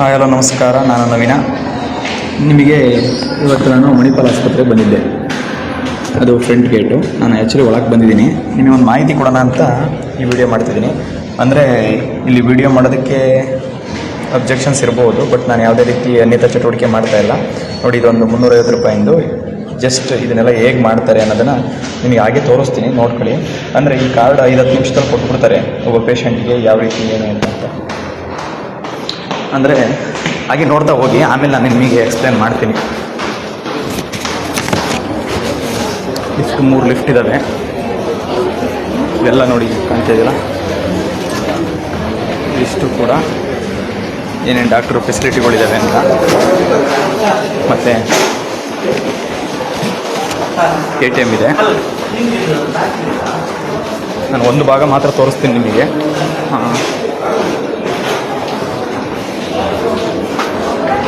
Hi hello, ನಮಸ್ಕಾರ. ನಾನು ನವೀನ. ನಿಮಗೆ ಇವತ್ತು ನಾನು ಮಣಿಪಾಲ್ ಆಸ್ಪತ್ರೆಗೆ ಬಂದಿದ್ದೆ. ಅದು ಫ್ರಂಟ್ ಗೇಟು. ನಾನು ಆ್ಯಕ್ಚುಲಿ ಒಳಗೆ ಬಂದಿದ್ದೀನಿ. ನಿಮಗೆ ಒಂದು ಮಾಹಿತಿ ಕೊಡೋಣ ಅಂತ ಈ ವಿಡಿಯೋ ಮಾಡ್ತಿದ್ದೀನಿ. ಅಂದರೆ ಇಲ್ಲಿ ವಿಡಿಯೋ ಮಾಡೋದಕ್ಕೆ ಅಬ್ಜೆಕ್ಷನ್ಸ್ ಇರ್ಬೋದು ಬಟ್ ನಾನು ಯಾವುದೇ ರೀತಿ ಅನ್ಯತಾ ಚಟುವಟಿಕೆ ಮಾಡ್ತಾ ಇಲ್ಲ. ನೋಡಿ, ಇದೊಂದು ಮುನ್ನೂರೈವತ್ತು ರೂಪಾಯಿಂದು. ಜಸ್ಟ್ ಇದನ್ನೆಲ್ಲ ಹೇಗೆ ಮಾಡ್ತಾರೆ ಅನ್ನೋದನ್ನು ನಿಮಗೆ ಹಾಗೆ ತೋರಿಸ್ತೀನಿ. ನೋಡ್ಕೊಳ್ಳಿ. ಅಂದರೆ ಈ ಕಾರ್ಡ್ ಐದು ಹತ್ತು ನಿಮಿಷದಲ್ಲಿ ಕೊಟ್ಬಿಡ್ತಾರೆ. ಒಬ್ಬ ಪೇಷಂಟ್ಗೆ ಯಾವ ರೀತಿ ಏನು ಅಂತ. ಅಂದರೆ ಹಾಗೆ ನೋಡ್ತಾ ಹೋಗಿ, ಆಮೇಲೆ ನಾನು ನಿಮಗೆ ಎಕ್ಸ್ಪ್ಲೇನ್ ಮಾಡ್ತೀನಿ. ಇಷ್ಟು ಮೂರು ಲಿಫ್ಟ್ ಇದ್ದಾವೆ ಇವೆಲ್ಲ ನೋಡಿ ಕಾಣ್ತಾ ಇದೆಯಲ್ಲ ಇಷ್ಟು ಕೂಡ ಏನೇನು ಡಾಕ್ಟ್ರು ಫೆಸಿಲಿಟಿಗಳಿದ್ದಾವೆ ಅಂತ. ಮತ್ತು ಎ ಟಿ ಎಂ ಇದೆ. ನಾನು ಒಂದು ಭಾಗ ಮಾತ್ರ ತೋರಿಸ್ತೀನಿ ನಿಮಗೆ.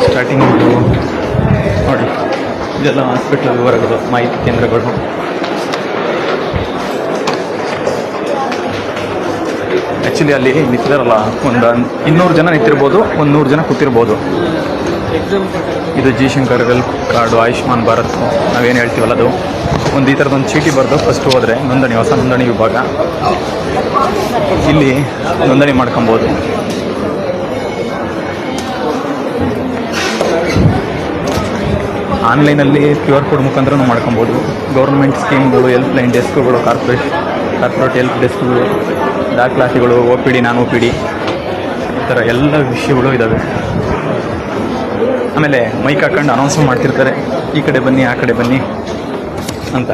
ಸ್ಟಾರ್ಟಿಂಗ್ ನೋಡಿ, ಇದೆಲ್ಲ ಹಾಸ್ಪಿಟ್ಲ್ ವಿವರಗಳು ಮಾಹಿತಿ ಕೇಂದ್ರಗಳು. ಆ್ಯಕ್ಚುಲಿ ಅಲ್ಲಿ ನಿಂತಿದಾರಲ್ಲ, ಒಂದು ಇನ್ನೂರು ಜನ ನಿಂತಿರ್ಬೋದು ಒಂದು ನೂರು ಜನ ಕೂತಿರ್ಬೋದು. ಇದು G Shankar well card, Ayushman Bharat. ನಾವೇನು ಹೇಳ್ತೀವಲ್ಲ ಅದು? ಒಂದು ಈ ಥರದೊಂದು ಚೀಟಿ ಬರೆದು ಫಸ್ಟ್ ಹೋದರೆ ನೋಂದಣಿ, ಹೊಸ ನೋಂದಣಿ ವಿಭಾಗ. ಇಲ್ಲಿ ನೋಂದಣಿ ಮಾಡ್ಕೊಬೋದು. ಆನ್ಲೈನಲ್ಲಿ ಕ್ಯೂ ಆರ್ ಕೋಡ್ ಮುಖಾಂತರ ಮಾಡ್ಕೊಬೋದು. ಗೌರ್ಮೆಂಟ್ ಸ್ಕೀಮ್ಗಳು ಹೆಲ್ಪ್ ಲೈನ್ ಡೆಸ್ಕ್ಗಳು ಕಾರ್ಪೊರೇಟ್ ಕಾರ್ಪೊರೇಟ್ ಹೆಲ್ಪ್ ಡೆಸ್ಕ್ಗಳು, ದಾಖಲಾತಿಗಳು O P D, non O P D, ಈ ಥರ ಎಲ್ಲ ವಿಷಯಗಳು ಇದ್ದಾವೆ ಆಮೇಲೆ ಮೈಕ್ ಹಾಕೊಂಡು ಅನೌನ್ಸ್ ಮಾಡ್ತಿರ್ತಾರೆ. ಈ ಕಡೆ ಬನ್ನಿ, ಆ ಕಡೆ ಬನ್ನಿ ಅಂತ.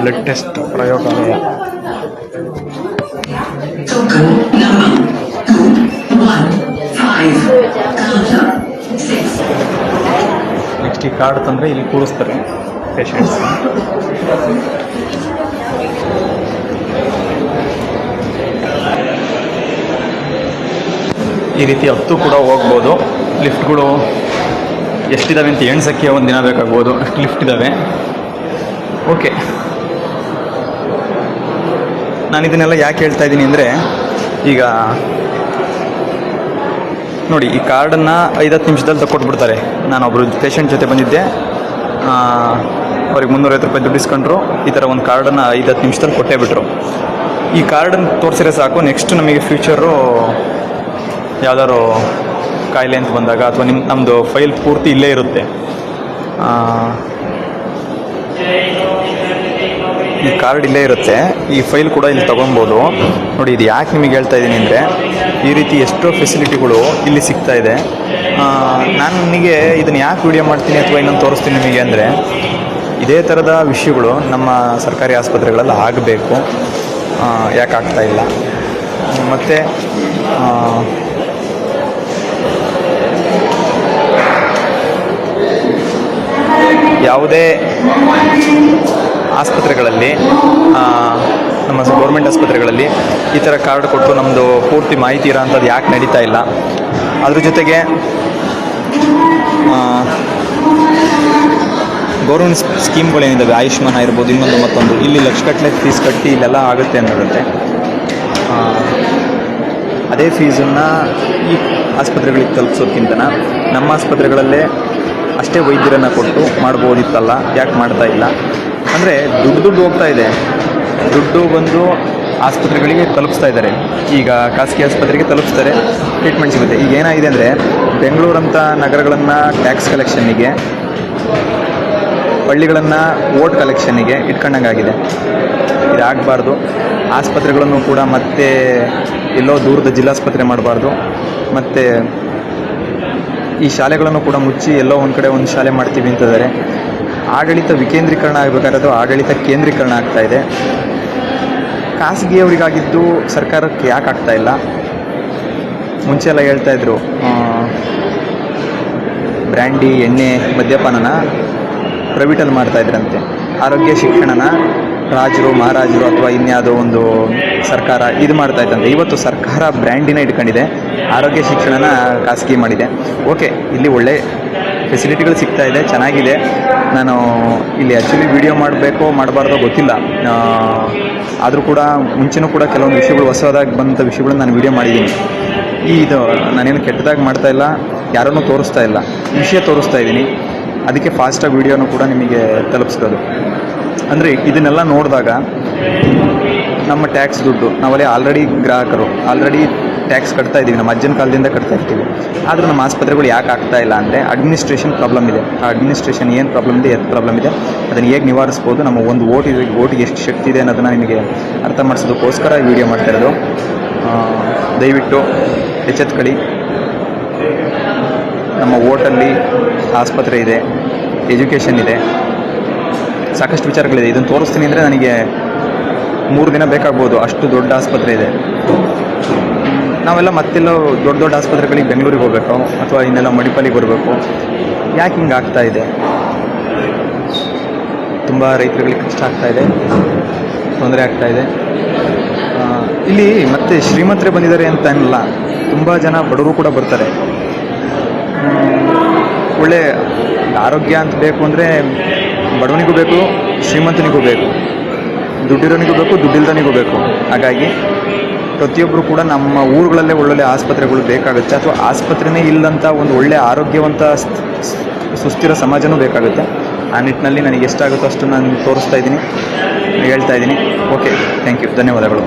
ಬ್ಲಡ್ ಟೆಸ್ಟ್ ಪ್ರಯೋಗಾಲಯ ನೆಕ್ಸ್ಟ್ ಈ ಕಾರ್ಡ್ ತಂದರೆ ಇಲ್ಲಿ ಕೂರಿಸ್ತಾರೆ ಪೇಷಂಟ್ಸ್ ಈ ರೀತಿ ಹತ್ತು ಕೂಡ ಹೋಗ್ಬೋದು. ಲಿಫ್ಟ್ಗಳು ಎಷ್ಟಿದ್ದಾವೆ ಅಂತ ಎಣ್ಸಕ್ಕೆ ಒಂದು ದಿನ ಬೇಕಾಗ್ಬೋದು. ಅಷ್ಟು ಲಿಫ್ಟ್ ಇದ್ದಾವೆ ಓಕೆ. ನಾನು ಇದನ್ನೆಲ್ಲ ಯಾಕೆ ಹೇಳ್ತಾ ಇದ್ದೀನಿ ಅಂದರೆ, ಈಗ ನೋಡಿ, ಈ ಕಾರ್ಡನ್ನು ಐದತ್ತು ನಿಮಿಷದಲ್ಲಿ ತಕ್ಕೊಟ್ಬಿಡ್ತಾರೆ. ನಾನು ಒಬ್ಬರು ಪೇಷಂಟ್ ಜೊತೆ ಬಂದಿದ್ದೆ. ಅವ್ರಿಗೆ ಮುನ್ನೂರೈವತ್ತು ರೂಪಾಯಿ ದುಡ್ಡು ಇಸ್ಕೊಂಡ್ರು. ಈ ಥರ ಒಂದು ಕಾರ್ಡನ್ನು ಐದತ್ತು ನಿಮಿಷದಲ್ಲಿ ಕೊಟ್ಟೇ ಬಿಟ್ರು. ಈ ಕಾರ್ಡನ್ನು ತೋರಿಸಿದ್ರೆ ಸಾಕು. ನೆಕ್ಸ್ಟ್ ನಮಗೆ ಫ್ಯೂಚರು ಯಾವ್ದಾದ್ರು ಕಾಯಿಲೆ ಅಂತ ಬಂದಾಗ ಅಥವಾ ನಿಮ್ಮ ನಮ್ಮದು ಫೈಲ್ ಪೂರ್ತಿ ಇಲ್ಲೇ ಇರುತ್ತೆ. ಈ ಕಾರ್ಡ್ ಇಲ್ಲೇ ಇರುತ್ತೆ. ಈ ಫೈಲ್ ಕೂಡ ಇಲ್ಲಿ ತೊಗೊಬೋದು. ನೋಡಿ, ಇದು ಯಾಕೆ ನಿಮಗೆ ಹೇಳ್ತಾ ಇದ್ದೀನಿ ಅಂದರೆ, ಈ ರೀತಿ ಎಷ್ಟೋ ಫೆಸಿಲಿಟಿಗಳು ಇಲ್ಲಿ ಸಿಗ್ತಾ ಇದೆ. ನಾನು ನಿಮಗೆ ಇದನ್ನು ಯಾಕೆ ವಿಡಿಯೋ ಮಾಡ್ತೀನಿ ಅಥವಾ ಇನ್ನೊಂದು ತೋರಿಸ್ತೀನಿ ನಿಮಗೆ ಅಂದರೆ, ಇದೇ ಥರದ ವಿಷಯಗಳು ನಮ್ಮ ಸರ್ಕಾರಿ ಆಸ್ಪತ್ರೆಗಳಲ್ಲಿ ಆಗಬೇಕು. ಯಾಕೆ ಆಗ್ತಾಯಿಲ್ಲ ಮತ್ತು ಯಾವುದೇ ಆಸ್ಪತ್ರೆಗಳಲ್ಲಿ ನಮ್ಮ ಗೌರ್ಮೆಂಟ್ ಆಸ್ಪತ್ರೆಗಳಲ್ಲಿ ಈ ಥರ ಕಾರ್ಡ್ ಕೊಟ್ಟು ನಮ್ಮದು ಪೂರ್ತಿ ಮಾಹಿತಿ ಇರೋ ಅಂಥದ್ದು ಯಾಕೆ ನಡೀತಾ ಇಲ್ಲ. ಅದ್ರ ಜೊತೆಗೆ ಗೌರ್ಮೆಂಟ್ ಸ್ಕೀಮ್ಗಳೇನಿದ್ದಾವೆ ಆಯುಷ್ಮಾನ್ ಆಗಿರ್ಬೋದು ಇನ್ನೊಂದು ಮತ್ತೊಂದು ಇಲ್ಲಿ ಲಕ್ಷಗಟ್ಟಲೆ ಫೀಸ್ ಕಟ್ಟಿ ಇಲ್ಲೆಲ್ಲ ಆಗುತ್ತೆ ಅನ್ನೋರುತ್ತೆ ಆ, ಅದೇ ಫೀಸನ್ನು ಈ ಆಸ್ಪತ್ರೆಗಳಿಗೆ ತಲುಪಿಸೋದ್ಕಿಂತ ನಮ್ಮ ಆಸ್ಪತ್ರೆಗಳಲ್ಲೇ ಅಷ್ಟೇ ವೈದ್ಯರನ್ನು ಕೊಟ್ಟು ಮಾಡ್ಬೋದಿತ್ತಲ್ಲ? ಯಾಕೆ ಮಾಡ್ತಾ ಇಲ್ಲ? ಅಂದರೆ ದುಡ್ಡು ದುಡ್ಡು ಹೋಗ್ತಾ ಇದೆ. ದುಡ್ಡು ಬಂದು ಆಸ್ಪತ್ರೆಗಳಿಗೆ ತಲುಪಿಸ್ತಾ ಇದ್ದಾರೆ. ಈಗ ಖಾಸಗಿ ಆಸ್ಪತ್ರೆಗೆ ತಲುಪಿಸ್ತಾರೆ ಟ್ರೀಟ್ಮೆಂಟ್ ಸಿಗುತ್ತೆ. ಈಗ ಏನಾಗಿದೆ ಅಂದರೆ ಬೆಂಗಳೂರಂಥ ನಗರಗಳನ್ನು ಟ್ಯಾಕ್ಸ್ ಕಲೆಕ್ಷನ್ನಿಗೆ ಹಳ್ಳಿಗಳನ್ನು ಓಟ್ ಕಲೆಕ್ಷನ್ನಿಗೆ ಇಟ್ಕೊಂಡಂಗಾಗಿದೆ. ಇದಾಗಬಾರ್ದು. ಆಸ್ಪತ್ರೆಗಳನ್ನು ಕೂಡ ಮತ್ತೆ ಎಲ್ಲೋ ದೂರದ ಜಿಲ್ಲಾಸ್ಪತ್ರೆ ಮಾಡಬಾರ್ದು. ಮತ್ತು ಈ ಶಾಲೆಗಳನ್ನು ಕೂಡ ಮುಚ್ಚಿ ಎಲ್ಲೋ ಒಂದು ಕಡೆ ಒಂದು ಶಾಲೆ ಮಾಡ್ತೀವಿ ಅಂತಿದ್ದಾರೆ ಆಡಳಿತ ವಿಕೇಂದ್ರೀಕರಣ ಆಗಬೇಕಾದ್ರೆ ಆಡಳಿತ ಕೇಂದ್ರೀಕರಣ ಆಗ್ತಾ ಇದೆ. ಖಾಸಗಿಯವರಿಗಾಗಿದ್ದು ಸರ್ಕಾರಕ್ಕೆ ಯಾಕೆ ಆಗ್ತಾ ಇಲ್ಲ? ಮುಂಚೆ ಎಲ್ಲ ಹೇಳ್ತಾ ಇದ್ರು ಬ್ರ್ಯಾಂಡಿ ಎಣ್ಣೆ ಮದ್ಯಪಾನನ ಪ್ರೈವೇಟಲ್ಲಿ ಮಾಡ್ತಾಯಿದ್ರಂತೆ ಆರೋಗ್ಯ ಶಿಕ್ಷಣನ ರಾಜರು, ಮಹಾರಾಜರು ಅಥವಾ ಇನ್ಯಾವುದೋ ಒಂದು ಸರ್ಕಾರ ಇದು ಮಾಡ್ತಾ ಇತ್ತಂತೆ ಇವತ್ತು ಸರ್ಕಾರ ಬ್ರ್ಯಾಂಡಿನ ಇಟ್ಕೊಂಡಿದೆ. ಆರೋಗ್ಯ ಶಿಕ್ಷಣನ ಖಾಸಗಿ ಮಾಡಿದೆ. ಓಕೆ, ಇಲ್ಲಿ ಒಳ್ಳೆ ಫೆಸಿಲಿಟಿಗಳು ಸಿಗ್ತಾ ಇದೆ, ಚೆನ್ನಾಗಿದೆ. ನಾನು ಇಲ್ಲಿ ಆ್ಯಕ್ಚುಲಿ ವಿಡಿಯೋ ಮಾಡಬೇಕೋ ಮಾಡಬಾರ್ದೋ ಗೊತ್ತಿಲ್ಲ. ಆದರೂ ಕೂಡ ಮುಂಚೆನೂ ಕೂಡ ಕೆಲವೊಂದು ವಿಷಯಗಳು ಹೊಸದಾಗಿ ಬಂದಂಥ ವಿಷಯಗಳನ್ನ ನಾನು ವಿಡಿಯೋ ಮಾಡಿದ್ದೀನಿ. ಈ ಇದು ನಾನೇನು ಕೆಟ್ಟದಾಗಿ ಮಾಡ್ತಾ ಇಲ್ಲ, ಯಾರನ್ನೂ ತೋರಿಸ್ತಾ ಇಲ್ಲ. ವಿಷಯ ತೋರಿಸ್ತಾ ಇದ್ದೀನಿ. ಅದಕ್ಕೆ ಫಾಸ್ಟಾಗಿ ವಿಡಿಯೋನು ಕೂಡ ನಿಮಗೆ ತಲುಪಿಸ್ಬೋದು. ಅಂದರೆ ಇದನ್ನೆಲ್ಲ ನೋಡಿದಾಗ ನಮ್ಮ ಟ್ಯಾಕ್ಸ್ ದುಡ್ಡು, ನಾವಲ್ಲಿ ಆಲ್ರೆಡಿ ಗ್ರಾಹಕರು ಆಲ್ರೆಡಿ ಟ್ಯಾಕ್ಸ್ ಕಟ್ತಾ ಇದ್ದೀವಿ, ನಮ್ಮ ಅಜ್ಜನ ಕಾಲದಿಂದ ಕಟ್ತಾ ಇರ್ತೀವಿ. ಆದರೂ ನಮ್ಮ ಆಸ್ಪತ್ರೆಗಳು ಯಾಕೆ ಆಗ್ತಾ ಇಲ್ಲ ಅಂದರೆ ಅಡ್ಮಿನಿಸ್ಟ್ರೇಷನ್ ಪ್ರಾಬ್ಲಮ್ ಇದೆ. ಆ ಅಡ್ಮಿನಿಸ್ಟ್ರೇಷನ್ ಏನು ಪ್ರಾಬ್ಲಮ್ ಇದೆ ಎತ್ತು ಪ್ರಾಬ್ಲಮ್ ಇದೆ, ಅದನ್ನು ಹೇಗೆ ನಿವಾರಿಸ್ಬೋದು, ನಮ್ಮ ಒಂದು ಓಟಿಗೆ ಓಟಿಗೆ ಎಷ್ಟು ಶಕ್ತಿ ಇದೆ ಅನ್ನೋದನ್ನು ನಿಮಗೆ ಅರ್ಥ ಮಾಡಿಸೋದಕ್ಕೋಸ್ಕರ ಈ ವಿಡಿಯೋ ಮಾಡ್ತಾ ಇರೋದು. ದಯವಿಟ್ಟು ಎಚ್ಚೆತ್ಕಡಿ ನಮ್ಮ ಓಟಲ್ಲಿ ಆಸ್ಪತ್ರೆ ಇದೆ, ಎಜುಕೇಷನ್ ಇದೆ. ಸಾಕಷ್ಟು ವಿಚಾರಗಳಿದೆ. ಇದನ್ನು ತೋರಿಸ್ತೀನಿ ಅಂದರೆ ನನಗೆ ಮೂರು ದಿನ ಬೇಕಾಗ್ಬೋದು. ಅಷ್ಟು ದೊಡ್ಡ ಆಸ್ಪತ್ರೆ ಇದೆ. ನಾವೆಲ್ಲ ಮತ್ತೆಲ್ಲೋ ದೊಡ್ಡ ದೊಡ್ಡ ಆಸ್ಪತ್ರೆಗಳಿಗೆ ಬೆಂಗಳೂರಿಗೆ ಹೋಗಬೇಕು ಅಥವಾ ಇನ್ನೆಲ್ಲ ಮಣಿಪಾಲಿಗೆ ಬರಬೇಕು. ಯಾಕೆ ಹಿಂಗೆ ಆಗ್ತಾ ಇದೆ? ತುಂಬ ರೈತರುಗಳಿಗೆ ಕಷ್ಟ ಆಗ್ತಾ ಇದೆ. ತೊಂದರೆ ಆಗ್ತಾ ಇದೆ. ಇಲ್ಲಿ ಮತ್ತೆ ಶ್ರೀಮಂತರೇ ಬಂದಿದ್ದಾರೆ ಅಂತ ಅನ್ನಲ್ಲ ತುಂಬ ಜನ ಬಡವರು ಕೂಡ ಬರ್ತಾರೆ. ಒಳ್ಳೆ ಆರೋಗ್ಯ ಅಂತ ಬೇಕು ಅಂದರೆ ಬಡವನಿಗೂ ಬೇಕು, ಶ್ರೀಮಂತನಿಗೂ ಬೇಕು. ದುಡ್ಡಿರೋನಿಗೂ ಬೇಕು, ದುಡ್ಡಿಲ್ದನಿಗೂ ಬೇಕು. ಹಾಗಾಗಿ ಪ್ರತಿಯೊಬ್ಬರು ಕೂಡ ನಮ್ಮ ಊರುಗಳಲ್ಲೇ ಒಳ್ಳೊಳ್ಳೆ ಆಸ್ಪತ್ರೆಗಳು ಬೇಕಾಗುತ್ತೆ. ಅಥವಾ ಆಸ್ಪತ್ರೆನೇ ಇಲ್ಲದಂಥ ಒಂದು ಒಳ್ಳೆ ಆರೋಗ್ಯವಂತ ಸುಸ್ಥಿರ ಸಮಾಜನೂ ಬೇಕಾಗುತ್ತೆ. ಆ ನಿಟ್ಟಿನಲ್ಲಿ ನನಗೆ ಎಷ್ಟಾಗುತ್ತೋ ಅಷ್ಟು ನಾನು ತೋರಿಸ್ತಾ ಇದ್ದೀನಿ, ಹೇಳ್ತಾ ಇದ್ದೀನಿ. ಓಕೆ ಥ್ಯಾಂಕ್ ಯು ಧನ್ಯವಾದಗಳು.